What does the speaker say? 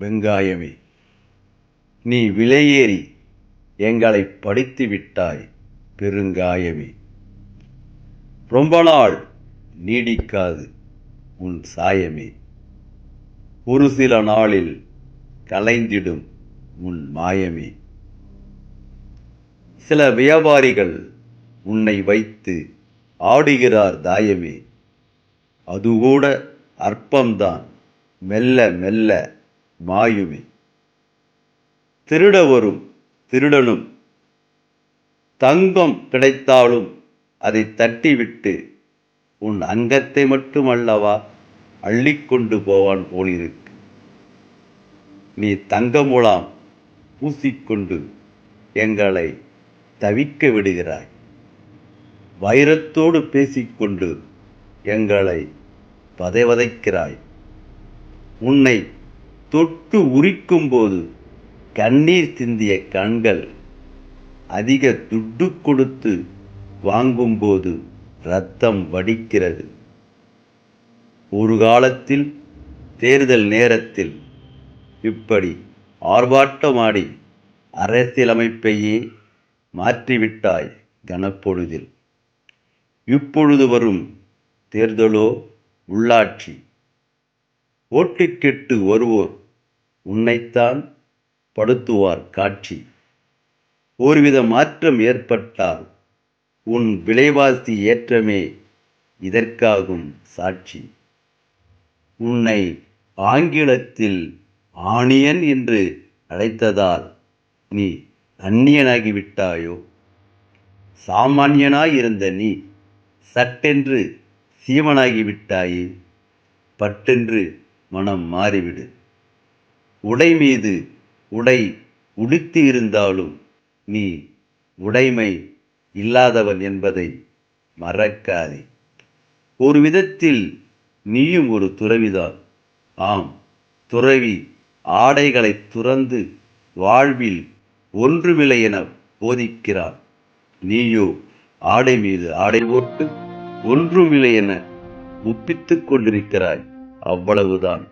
வெங்காயமே. நீ விலையேறி எங்களை படித்து விட்டாய் பெருங்காயமே. ரொம்ப நாள் நீடிக்காது உன் சாயமே. ஒரு சில நாளில் கலைந்திடும் உன் மாயமே. சில வியாபாரிகள் உன்னை வைத்து ஆடுகிறார் தாயமே. அதுகூட அற்பம்தான். மெல்ல மெல்ல மாயுமே. திருட வரும் திருடனும் தங்கம் கிடைத்தாலும் அதை தட்டிவிட்டு உன் அங்கத்தை மட்டுமல்லவா அள்ளிக்கொண்டு போவான் போலிருக்கு. நீ தங்கமுலாம் பூசிக்கொண்டு எங்களை தவிக்க விடுகிறாய். வைரத்தோடு பேசிக்கொண்டு எங்களை பதைவதைக்கிறாய் உன்னை தொட்டு உரிக்கும்போது கண்ணீர் சிந்திய கண்கள் அதிக துட்டு கொடுத்து வாங்கும்போது ரத்தம் வடிக்கிறது. ஒரு காலத்தில் தேர்தல் நேரத்தில் இப்படி ஆர்ப்பாட்டமாடி அரசியலமைப்பையே மாற்றிவிட்டாய் கனப்பொழுதில். இப்பொழுது வரும் தேர்தலோ உள்ளாட்சி. ஓட்டுக்கெட்டு வருவோர் உன்னைத்தான் படுத்துவார் காட்சி. ஒருவித மாற்றம் ஏற்பட்டால் உன் விலைவாசி ஏற்றமே இதற்காகும் சாட்சி. உன்னை ஆங்கிலத்தில் ஆணியன் என்று அழைத்ததால் நீ அந்நியனாகிவிட்டாயோ? சாமானியனாயிருந்த நீ சட்டென்று சீமனாகிவிட்டாயே? பட்டென்று மனம் மாறிவிடு. உடை மீது உடை உடுத்தி இருந்தாலும் நீ உடைமை இல்லாதவன் என்பதை மறக்காதே. ஒரு விதத்தில் நீயும் ஒரு துறவிதான். ஆம் துறவி ஆடைகளை துறந்து வாழ்வில் ஒன்றுமில்லை என போதிக்கிறார் நீயோ ஆடை மீது ஆடை போட்டு ஒன்றுமில்லை என ஒப்பித்துக் கொண்டிருக்கிறாய். அவ்வளவுதான்.